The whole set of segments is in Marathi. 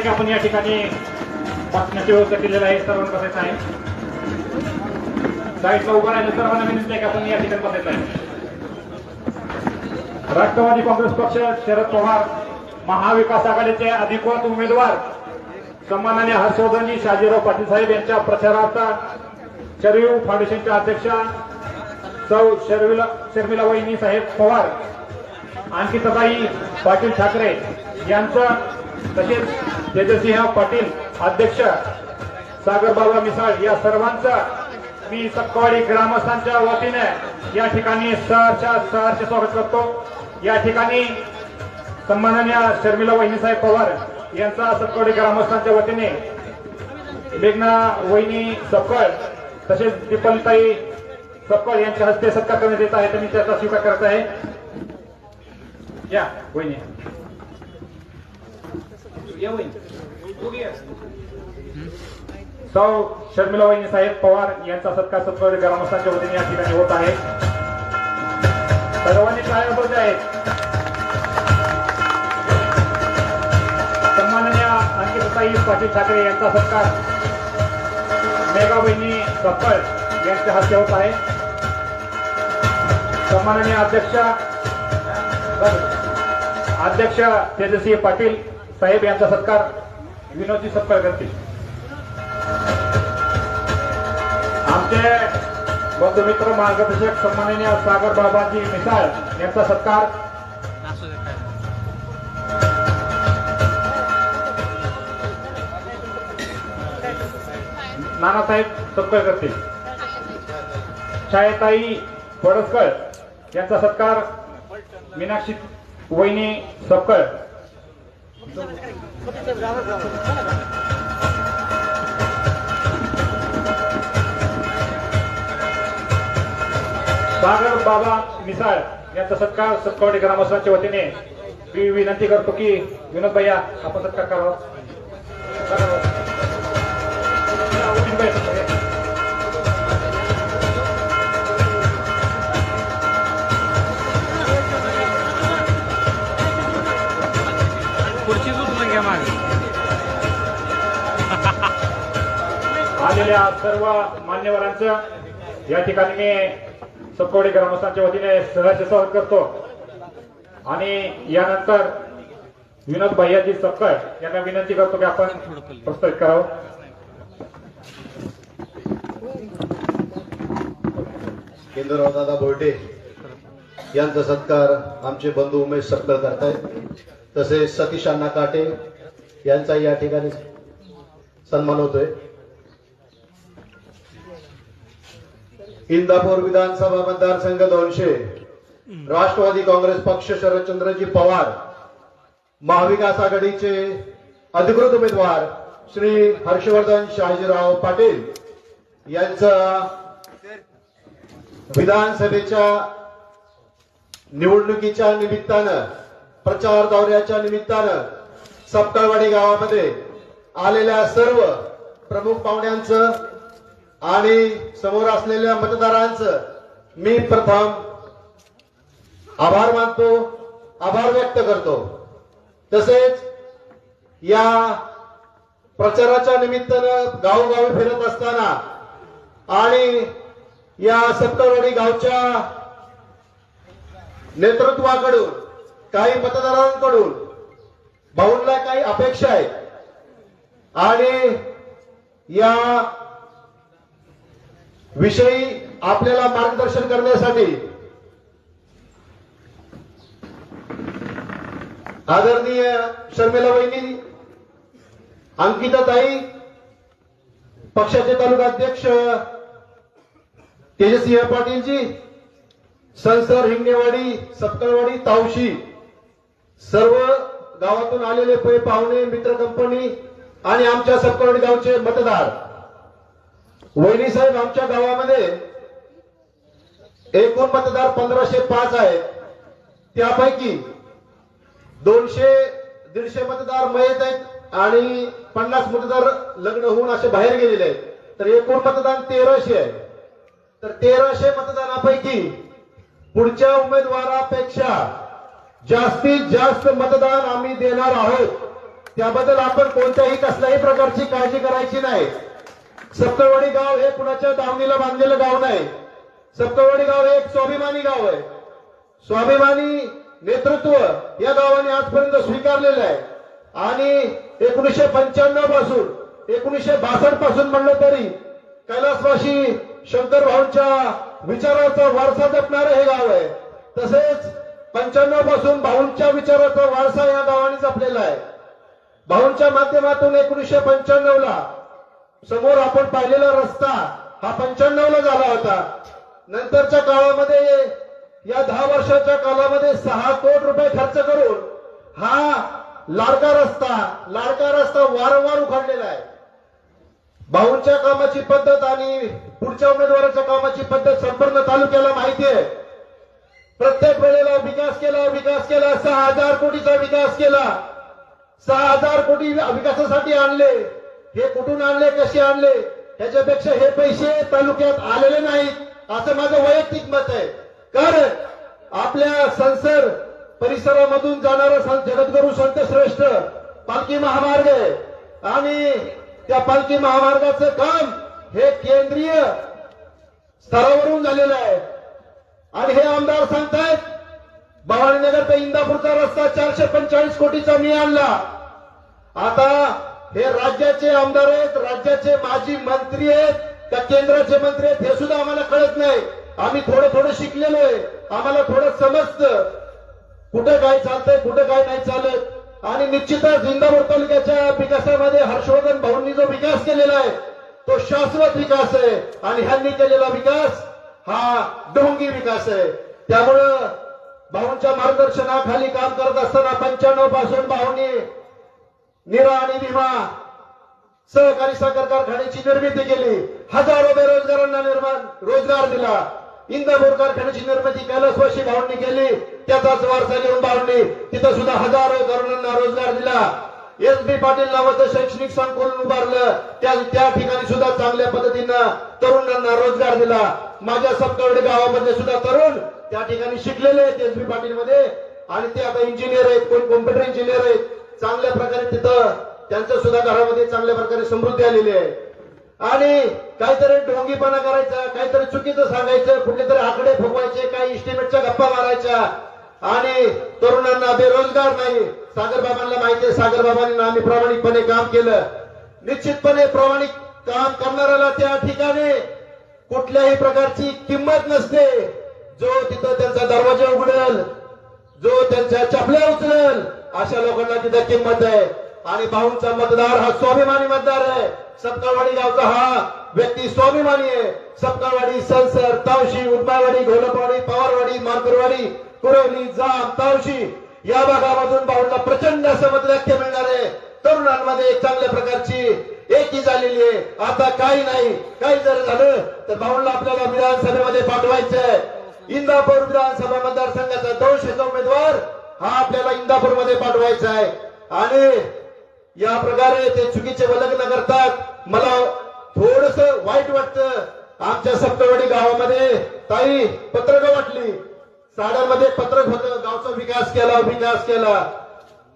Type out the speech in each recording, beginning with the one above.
आहे की? आपण या ठिकाणी बसण्याची व्यवस्था केलेली आहे सर्वांना बसायचं आहे. साईडला उभं राहिलं सर्वांना विनंती आहे की आपण या ठिकाणी बसायचं आहे? राष्ट्रवादी काँग्रेस पक्ष शरद पवार महाविकास आघाडीचे अधिकृत उमेदवार सन्मानाने हर्षवर्धनजी शाजीराव पाटील साहेब यांच्या प्रचारार्थ शरीव फाउंडेशनच्या अध्यक्षा सौ शर्मिला शर्मिला वहिनी साहेब पवार अंकिताताई पाटील ठाकरे यांचं तसेच तेजसिंह पाटील अध्यक्ष. सागरबाबा मिसाळ या सर्वांचा मी सक्कवाडी ग्रामस्थांच्या वतीने या ठिकाणी सहर्ष सहर्ष स्वागत करतो. या ठिकाणी सन्माननीय शर्मिला वहिनीसाहेब पवार यांचा सक्कवाडी ग्रामस्थांच्या वतीने मेघना वहिनी सपकळ तसेच दीपनताई सपकळ यांच्या हस्ते सत्कार करण्यात येत आहे तर मी त्याचा स्वीकार करत आहे. या वहिनी. सौ शर्मिला वाहिनी साहेब पवार यांचा सत्कार सत्कार ग्रामस्थांच्या वतीने या ठिकाणी होत आहे. सर्वांनी काय होत आहेत. सन्माननीय अंकिताई पाटील ठाकरे यांचा सत्कार. मेघा बहिणी सप्पळ यांच्या हस्ते होत आहे. सन्माननीय अध्यक्ष अध्यक्ष तेजस्वी पाटील साहेब यांचा सत्कार विनोदी सत्कार करतील. आमचे बंधुमित्र मार्गदर्शक सन्माननीय सागर बाबाजी मिसाळ यांचा सत्कार. नानासाहेब सत्कार करतील. छायाताई पडसकर यांचा सत्कार. मीनाक्षी वहिनी सपकर सागर बाबा मिसाळ यांचा सत्कार सत्कवडी ग्रामस्थांच्या वतीने मी विनंती करतो की विनोद भैया आपण सत्कार करावा. आलेल्या सर्व मान्यवरांचं या ठिकाणी मी सकोडे ग्रामस्थांच्या वतीने सहर्ष स्वागत करतो. आणि यानंतर विनोद भैयाजी सपकळ यांना विनंती करतो की आपण प्रस्तुत करावं. केंद्रराव दादा बोर्डे यांचा सत्कार आमचे बंधू उमेश सत्कार करतायत. तसेच सतीश अण्णा काटे यांचा या ठिकाणी सन्मान होतोय. इंदापूर विधानसभा मतदारसंघ दोनशे. राष्ट्रवादी काँग्रेस पक्ष शरदचंद्रजी पवार. महाविकास आघाडीचे अधिकृत उमेदवार श्री हर्षवर्धन शहाजीराव पाटील यांचा विधानसभेच्या निवडणुकीच्या निमित्तानं प्रचार दौऱ्याच्या निमित्तानं सपकाळवाडी गावामध्ये आलेल्या सर्व प्रमुख पाहुण्यांचं आणि समोर असलेल्या मतदारांचं मी प्रथम आभार मानतो आभार व्यक्त करतो. तसेच या प्रचाराच्या निमित्तानं गावोगावी फिरत असताना आणि या सत्तरवाडी गावच्या नेतृत्वाकडून काही मतदारांकडून भाऊंना काही अपेक्षा आहेत. आणि या विषयी आपल्याला मार्गदर्शन करण्यासाठी आदरणीय शर्मिला वहिनी अंकिताताई पक्षाचे तालुका अध्यक्ष तेजसिंह पाटीलजी संसार हिंगणेवाडी सपकळवाडी तावशी सर्व गावातून आलेले पै पाहुणे मित्र कंपनी आणि आमच्या सपकळवाडी गावचे मतदार. वहिनी साहेब आमच्या गावामध्ये एकूण मतदार पंधराशे पाच आहेत. त्यापैकी दोनशे दीडशे मतदार मयत आहेत आणि पन्नास मतदार लग्न होऊन असे बाहेर गेलेले आहेत. तर एकूण मतदान तेराशे आहे. तर तेराशे मतदानापैकी पुढच्या उमेदवारापेक्षा जास्तीत जास्त मतदान आम्ही देणार आहोत. त्याबद्दल आपण कोणत्याही कसल्याही प्रकारची काळजी करायची नाही. सप्तवाडी गाव हे कुणाच्या दावणीला बांधलेलं गाव नाही. सप्तवाडी गाव हे एक स्वाभिमानी गाव आहे. स्वाभिमानी नेतृत्व या गावाने आजपर्यंत स्वीकारलेलं आहे. आणि एकोणीसशे पंच्याण्णवपासून एकोणीसशे बासष्टपासून म्हणलं तरी कैलासवाशी शंकर भाऊंच्या विचाराचा वारसा जपणारं हे गाव आहे. तसेच पंच्याण्णवपासून भाऊंच्या विचाराचा वारसा या गावाने जपलेला आहे. भाऊंच्या माध्यमातून एकोणीसशे पंच्याण्णव ला समोर आपण पाहिलेला रस्ता हा पंच्याण्णव ला झाला होता. नंतरच्या काळामध्ये या दहा वर्षाच्या काळामध्ये सहा कोटी रुपये खर्च करून हा लाडका रस्ता लाडका रस्ता वारंवार उखाडलेला आहे. भाऊंच्या कामाची पद्धत आणि पुढच्या उमेदवाराच्या कामाची पद्धत संपूर्ण तालुक्याला माहिती आहे. प्रत्येक वेळेला विकास केला विकास केला सहा हजार कोटीचा विकास केला. सहा हजार कोटी विकासासाठी आणले. हे कुठून आणले कसे आणले त्याच्यापेक्षा हे पैसे तालुक्यात आलेले नाहीत असं माझं वैयक्तिक मत आहे. कारण आपल्या संसर परिसरामधून जाणारा संत जगद्गुरु संत श्रेष्ठ पालखी महामार्ग आहे. आणि त्या पालखी महामार्गाचं काम हे केंद्रीय स्तरावरून झालेलं आहे. आणि हे आमदार सांगतायत भवानीनगर ते इंदापूरचा रस्ता चारशे पंचेचाळीस कोटीचा मी आणला. आता हे राज्याचे आमदार आहेत राज्याचे माजी मंत्री आहेत का केंद्राचे मंत्री आहेत हे सुद्धा आम्हाला कळत नाही. आम्ही थोडं थोडं शिकलेलो आहे. आम्हाला थोडं समजतं. कुठं काय चालतंय कुठं काय नाही चालत. आणि निश्चितच इंदापूर तालुक्याच्या विकासामध्ये हर्षवर्धन भाऊंनी जो विकास केलेला आहे तो शाश्वत विकास आहे. आणि ह्यांनी केलेला विकास हा ढोंगी विकास आहे. त्यामुळं भाऊंच्या मार्गदर्शनाखाली काम करत असताना पंच्याण्णवपासून भाऊंनी निरा आणि भीमा सहकारी साखर कारखान्याची निर्मिती केली. हजारो बेरोजगारांना निर्माण रोजगार दिला. इंदापूर कारखान्याची निर्मिती कैलासवासी भाऊंनी केली. त्याचाच वारसा घेऊन भाऊंनी. तिथं सुद्धा हजारो तरुणांना रोजगार दिला. एस बी पाटील नावाचं शैक्षणिक संकुलन उभारलं. त्या त्या ठिकाणी सुद्धा चांगल्या पद्धतीनं तरुणांना रोजगार दिला. माझ्या सप्तवडे गावामध्ये सुद्धा तरुण त्या ठिकाणी शिकलेले आहेत एस बी पाटील मध्ये आणि ते आता इंजिनियर आहेत कोण कॉम्प्युटर इंजिनियर आहेत. चांगल्या प्रकारे तिथं त्यांच्या सुद्धा घरामध्ये चांगल्या प्रकारे समृद्धी आलेली आहे. आणि काहीतरी ढोंगीपणा करायचा काहीतरी चुकीचं सांगायचं कुठले तरी आकडे फुगवायचे काही इस्टिमेटच्या गप्पा मारायच्या. आणि तरुणांना बेरोजगार नाही. सागर बाबांना माहिती आहे सागर बाबांनी आम्ही प्रामाणिकपणे काम केलं. निश्चितपणे प्रामाणिक काम करणाऱ्याला त्या ठिकाणी कुठल्याही प्रकारची किंमत नसते. जो तिथं त्यांचा दरवाजा उघडेल जो त्यांच्या चपल्या उचलेल अशा लोकांना तिथं किंमत आहे. आणि भाऊंचा मतदार हा स्वाभिमानी मतदार आहे. सपकाळवाडी गावचा हा व्यक्ती स्वाभिमानी आहे. सपकाळवाडी सलसर तावशी उदमावाडी घोलपवाडी पवारवाडी मानकरवाडी कुरवली जाम तावशी या भागामधून भाऊंना प्रचंड असं मतदाख्य मिळणार आहे. तरुणांमध्ये एक चांगल्या प्रकारची एकी झालेली आहे. आता काही नाही. काही जर झालं तर भाऊंना आपल्याला विधानसभेमध्ये पाठवायचं आहे. इंदापूर विधानसभा मतदारसंघाचा दोनशेचा उमेदवार हा आपल्याला इंदापूरमध्ये पाठवायचा आहे. आणि या प्रकारे ते चुकीचे वलग्न करतात. मला थोडस वाईट वाटतं. आमच्या सप्तवाडी गावामध्ये ताई पत्रक वाटली. साड्यामध्ये पत्रक होत. गावचा विकास केला विकास केला.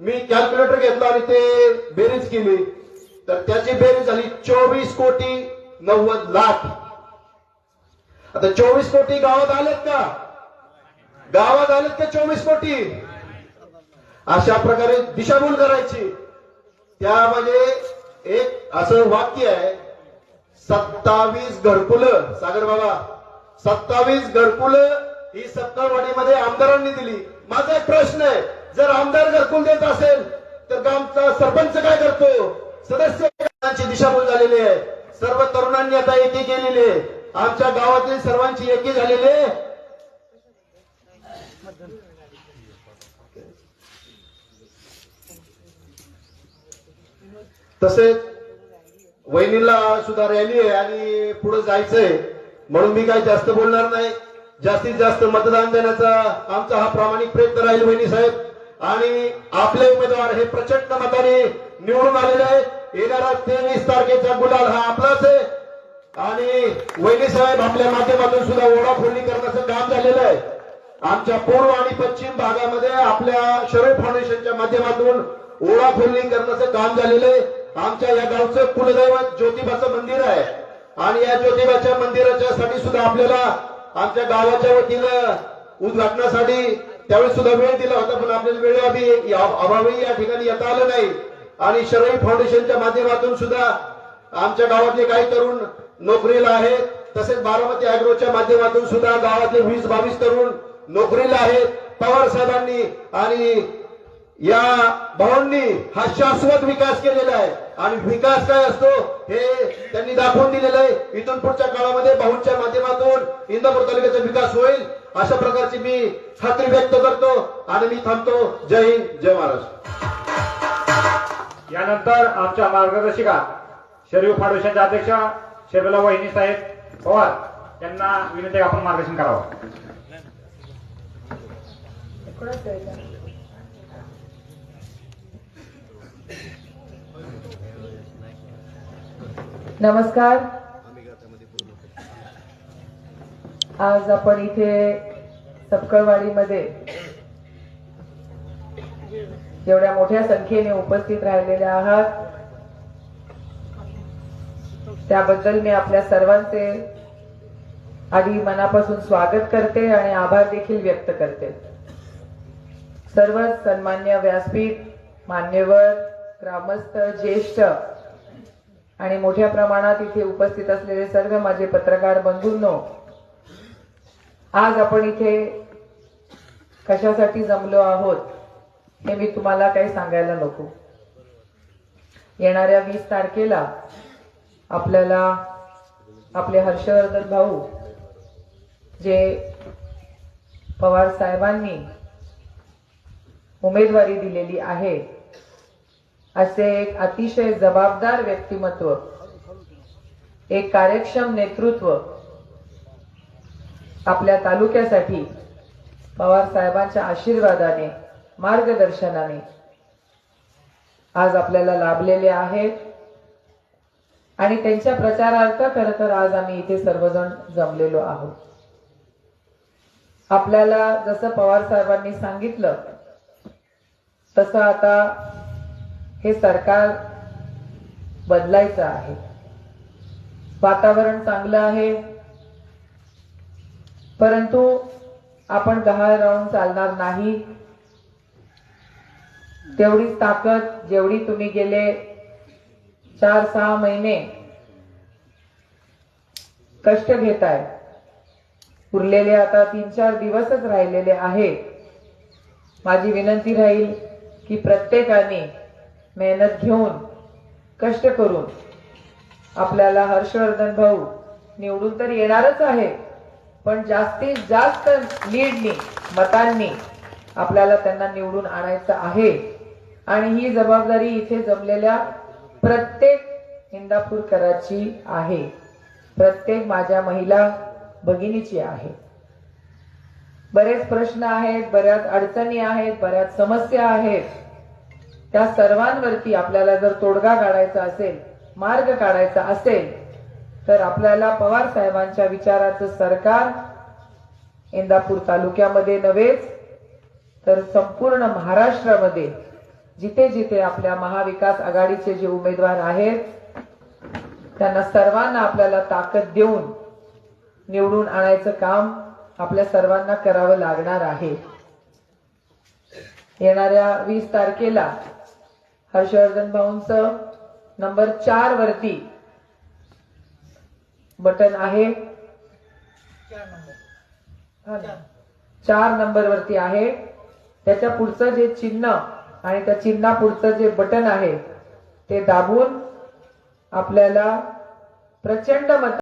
मी कॅल्क्युलेटर घेतला आणि ते बेरीज केली. तर त्याची बेरीज झाली चोवीस कोटी नव्वद लाख. आता चोवीस कोटी गावात आलेत का? गावात आलेत का चोवीस कोटी? अशा प्रकारे दिशाभूल करायची. त्यामध्ये एक असं वाक्य आहे सत्तावीस घरकुलं. सागर बाबा सत्तावीस घरकुलं ही सत्तावाडीमध्ये आमदारांनी दिली. माझा एक प्रश्न आहे जर आमदार घरकुल देत असेल तर गावचा सरपंच काय करतो? सदस्य दिशाभूल झालेली आहे. सर्व तरुणांनी आता एकी केलेली आहे. आमच्या गावातील सर्वांची एकी झालेली आहे. तसेच वहिनीला सुद्धा रॅली आहे आणि पुढे जायचंय. म्हणून मी काही जास्त बोलणार नाही. जास्तीत जास्त मतदान देण्याचा आमचा हा प्रामाणिक प्रयत्न राहील वहिनी साहेब. आणि आपले उमेदवार हे प्रचंड मताने निवडून आलेले आहेत. येणारा तेवीस तारखेचा गुलाल हा आपलाच आहे. आणि वहिनी साहेब आपल्या माध्यमातून सुद्धा ओढाफोडणी करण्याचं काम झालेलं आहे. आमच्या पूर्व आणि पश्चिम भागामध्ये आपल्या शरद फाउंडेशनच्या माध्यमातून ओळाखोलणी करण्याचं काम झालेलं आहे. आमच्या या गावचं कुलदैवत ज्योतिबाचं मंदिर आहे. आणि या ज्योतिबाच्या मंदिराच्या साठी सुद्धा आपल्याला आमच्या गावाच्या वतीनं उद्घाटनासाठी त्यावेळी सुद्धा वेळ दिला होता पण आपल्याला वेळ अभि अभावी या ठिकाणी येता आलं नाही. आणि शरई फाउंडेशनच्या माध्यमातून सुद्धा आमच्या गावातले काही तरुण नोकरीला आहेत. तसेच बारामती अॅग्रोच्या माध्यमातून सुद्धा गावातले वीस बावीस तरुण नोकरीला आहेत. पवार साहेबांनी आणि या भाऊंनी हा शाश्वत विकास केलेला आहे. आणि विकास काय असतो? हे त्यांनी दाखवून दिलेलं आहे. इथून पुढच्या काळामध्ये भाऊंच्या माध्यमातून इंदापूर तालुक्याचा विकास होईल अशा प्रकारची मी खात्री व्यक्त करतो आणि मी थांबतो. जय हिंद जय महाराष्ट्र. यानंतर आमच्या मार्गदर्शिका शरीफ फाउंडेशनच्या अध्यक्षा शर्मिला वहिनी साहेब पवार यांना विनंती आपण मार्गदर्शन करावं. नमस्कार. आज आपण इथे सपकळवाडीमध्ये एवढ्या मोठ्या संख्येने उपस्थित राहिलेले आहात. त्याबद्दल मी आपल्या सर्वांचे आधी मनापासून स्वागत करते आणि आभार देखील व्यक्त करते. सर्वच सन्मान्य व्यासपीठ मान्यवर ग्रामस्थ ज्येष्ठ आणि मोठ्या प्रमाणात इथे उपस्थित असलेले सर्व माझे पत्रकार बंधूंनो आज आपण इथे कशासाठी जमलो आहोत हे मी तुम्हाला काही सांगायला नको. येणाऱ्या वीस तारखेला आपल्याला आपले हर्षवर्धन भाऊ जे पवार साहेबांनी उमेदवारी दिलेली आहे असे एक अतिशय जबाबदार व्यक्तिमत्व एक कार्यक्षम नेतृत्व आपल्या तालुक्यासाठी पवार साहेबांच्या आशीर्वादाने मार्गदर्शनाने आज आपल्याला लाभलेले आहेत. आणि त्यांच्या प्रचारार्थ खर तर आज आम्ही इथे सर्वजण जमलेलो आहोत. आपल्याला जसं पवार साहेबांनी सांगितलं तसं आता हे सरकार बदलायचं आहे. वातावरण चांगलं आहे. परंतु आपण गहाळ राहून चालणार नाही. तेवढीच ताकद जेवढी तुम्ही गेले चार सहा महिने कष्ट घेताय. उरलेले आता तीन चार दिवसच राहिलेले आहेत. माझी विनंती राहील की प्रत्येकाने मेहनत घेऊन कष्ट करून आपल्याला हर्षवर्धन भाऊ निवडून तर येणारच आहे पण जास्तीत जास्त लीडनी मतांनी आपल्याला त्यांना निवडून आणायचं आहे. आणि ही जबाबदारी इथे जमलेल्या प्रत्येक इंदापूरकराची आहे. प्रत्येक माझ्या महिला भगिनीची आहे. बरेच प्रश्न आहेत बऱ्याच अडचणी आहेत बऱ्याच समस्या आहेत. त्या सर्वांवरती आपल्याला जर तोडगा काढायचा असेल मार्ग काढायचा असेल तर आपल्याला पवार साहेबांच्या विचाराचं सरकार इंदापूर तालुक्यामध्ये नव्हेच तर संपूर्ण महाराष्ट्रामध्ये जिथे जिथे आपल्या महाविकास आघाडीचे जे उमेदवार आहेत त्यांना सर्वांना आपल्याला ताकद देऊन निवडून आणायचं काम आपल्या सर्वांना करावं लागणार आहे. येणाऱ्या वीस तारखेला हर्षवर्धन भाऊंच नंबर चार वरती बटन आहे हा ना. चार नंबर वरती आहे त्याच्या पुढचं जे चिन्ह आणि त्या चिन्हा पुढचं जे बटन आहे ते दाबून आपल्याला प्रचंड मत